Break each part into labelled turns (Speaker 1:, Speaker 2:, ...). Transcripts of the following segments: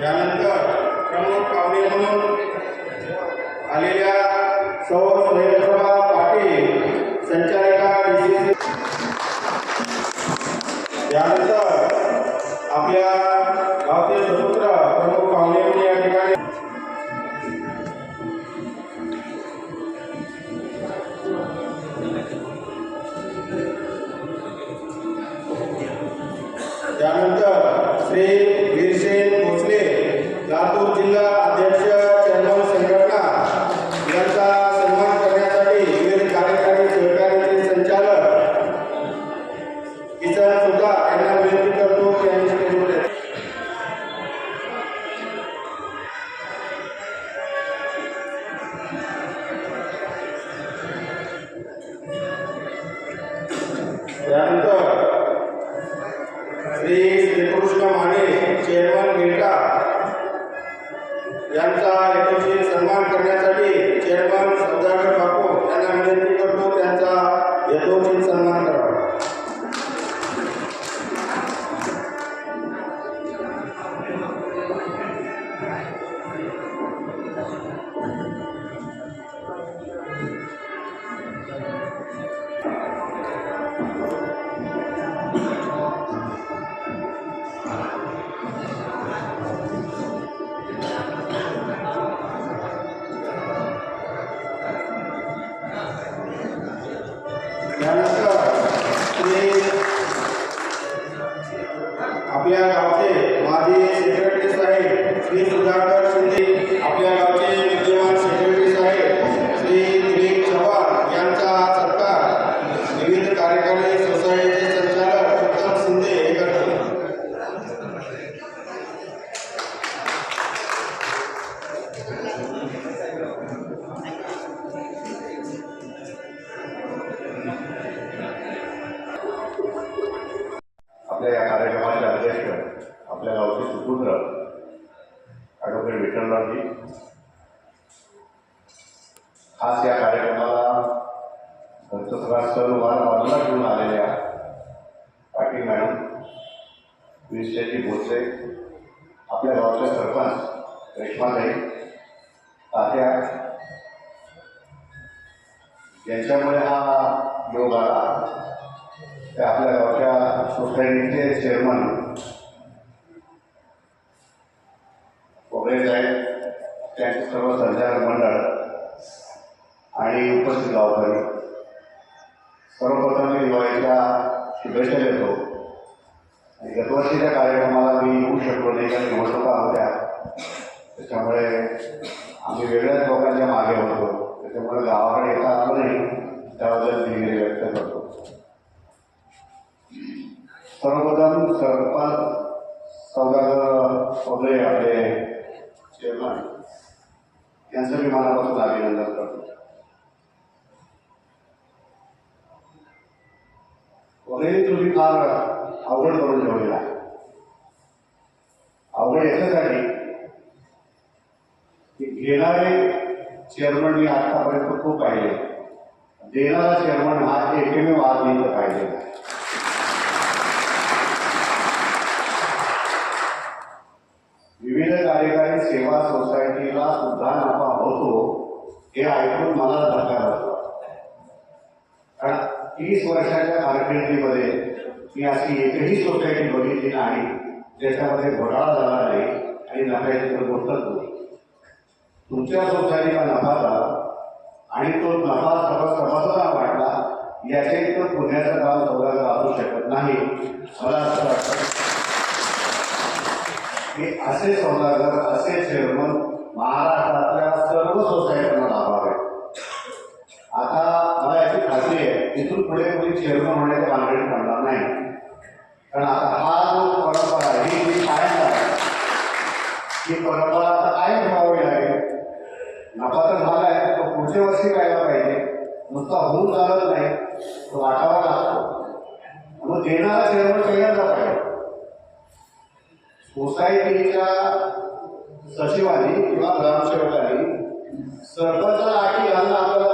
Speaker 1: यानंतर प्रमुख पाहुणे म्हणून आलेल्या सौ स्वयंप्रभा पाटील संचालिका DCC त्यानंतर आपल्या गावचे सुपुत्र प्रमुख पाहुणे लातूर जिल्हा अध्यक्ष चेअरमन संघटना यांचा सन्मान करण्यासाठी विविध कार्यकारी सहकार्याचे संचालक किसन सुद्धा यांना विनंती करतो की यांनी स्टेजवर यावे. त्यानंतर
Speaker 2: विषयाची भोसले आपल्या गावचे सरपंच रेश्माताई तात्या यांच्यामुळे हा योग आला. ते आपल्या गावच्या सोसायटीचे चेअरमन वगैरे आहेत त्यांचे सर्व संचालक मंडळ आणि उपस्थित गावकरी. सर्वप्रथम मी दिवाळीच्या शुभेच्छा देतो. आणि गतवर्षीच्या कार्यक्रमाला मी येऊ शकलो नाही कारण निवडणुका होत्या. त्याच्यामुळे आम्ही वेगळ्याच लोकांच्या मागे होतो. त्याच्यामुळे गावाकडे येता आलं नाही त्याबद्दल मी व्यक्त करतो. सर्वप्रथम सरपंच सौदागर आपले चेअरमन यांचं मी मनापासून अभिनंदन करतो. वगैरे तुम्ही फार अवघड करून ठेवलेला आहे. अवघड याच्यासाठी की घेणारे चेअरमन मी आतापर्यंत खूप पाहिले. देणारा चेअरमन हा एकमेव आज मी पाहिजे. विविध कार्यकारी सेवा सोसायटीला सुद्धा नफा होतो हे ऐकून मला धक्का बसला. कारण तीस वर्षाच्या कारकिर्दीमध्ये मी अशी एकही सोसायटी बघितली नाही. ज्याच्यामध्ये घोटाळा झाला नाही आणि नफ्याची तर गोष्टच तुमच्या सोसायटीला नफा झाला आणि तो नफा सर्व सभासदांना वाटला याच्या इतकं पुण्याचं काम सौदागर असू शकत नाही. मला असं वाटतं. की असे सौदागर असे चेअरमन महाराष्ट्रातल्या सर्व सोसायट्यांना लाभावे. आता मला याची खात्री आहे. इथून पुढे कोणी चेअरमन होण्याच्या भानगडीत पडणार नाही. कारण आता हा जो परंपरा आहे ही कायम ही परंपरा आता कायम ठेवावी लागेल. नफा तर झाला आहे तो पुढच्या वर्षी कायला पाहिजे? नुसता होऊन चालत नाही तो वाटावा लागतो. मग देणारा चेअरमन सगळ्यांचा पाहिजे. सोसायटीच्या सचिवांनी किंवा ग्रामसेवकांनी सरपंच आठी घालणं आपल्याला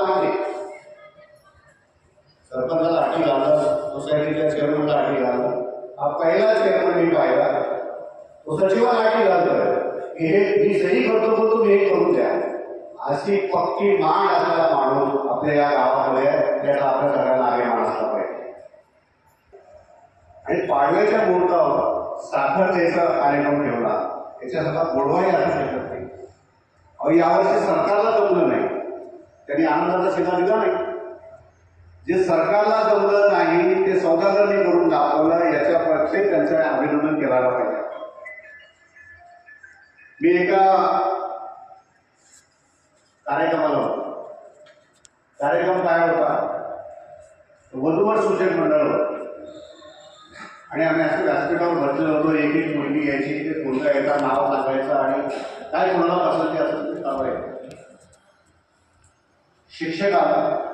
Speaker 2: हा पहिलाच चेअरमन मी पाहिला तो सचिवाला अटी घालतोय की हे मी सही करतो पण तुम्ही हे करून द्या अशी पक्की मांड असलेला माणूस आपल्या या गावामध्ये त्याचा आपल्या सगळ्यांना आगे मान असला पाहिजे आणि पाडव्याच्या मुहूर्तावर साखर कार्यक्रम ठेवला याच्यासारखा गोडवाही असू शकत नाही अहो यावर्षी सरकारला जमलं नाही। त्यांनी आनंदाचा शिधा दिला नाही। जे सरकारला जमलं नाही ते सौदागरने करून दाखवलं याच्या प्रत्येक त्यांचं अभिनंदन करायला पाहिजे. मी एका कार्यक्रमाला होतो. कार्यक्रम काय होता? वधूवर सूचक मंडळ होतं. आणि आम्ही असं व्यासपीठावर बसलेलो होतो एक एक मुलगी यायची ते मुलगा यायचा नाव सांगायचं आणि काय कोणाला पसंती असेल ते सांगायचं शिक्षक आला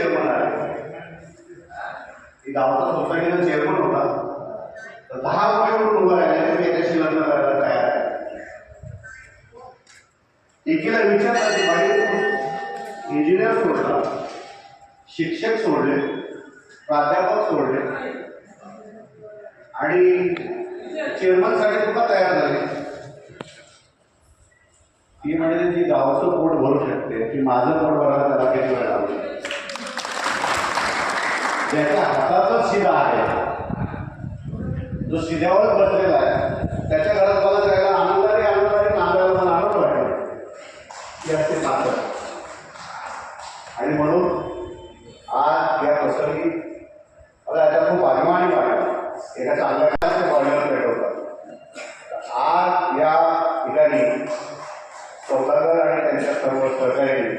Speaker 2: गावचा गावाचा सोसायटीचा चेअरमन होता. तर दहा मुलीवरून उभं राहिले म्हणजे तुम्ही याच्याशी लग्न करायला तयार आहे. एकीला विचारलं की बाई इंजिनियर सोडला शिक्षक सोडले प्राध्यापक सोडले आणि चेअरमनसाठी सुद्धा तयार झाले. ती म्हणजे ती गावाचं पोट भरू शकते की माझं पोट भरायला त्याला किती वेळ लागू ज्याच्या हातातच शिधा आहे. जो शिध्यावर बसलेला आहे त्याच्या घरात मला जायला आनंदाने आनंदाने नांदायला मला आनंद वाटेल. ते असते ताकद आणि म्हणून आज या प्रसंगी मला याचा खूप अभिमानी वाटला. एका चांगल्या कॉलेजला भेटवतात आज या ठिकाणी सौदागर आणि त्यांच्या सर्व सहकार्याने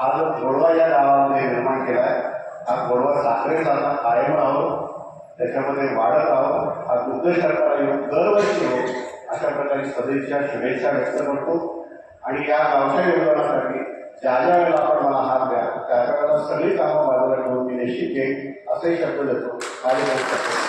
Speaker 2: हा जो गोडवा या गावामध्ये निर्माण केला आहे हा गोडवा साखरेसारखा कायम आहोत. त्याच्यामध्ये वाढत आहोत. हा दुग्ध सरकार येऊन दरवर्षी हो अशा प्रकारे सदैच्या शुभेच्छा व्यक्त करतो. आणि या गावच्या योगदानासाठी ज्या ज्या वेळेला आपण मला हात द्या त्या त्या वेळेला सगळी कामं बाजूला ठेवून मी निश्चित येईन असेही शब्द देतो. काय शकतो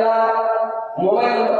Speaker 3: adalah momentum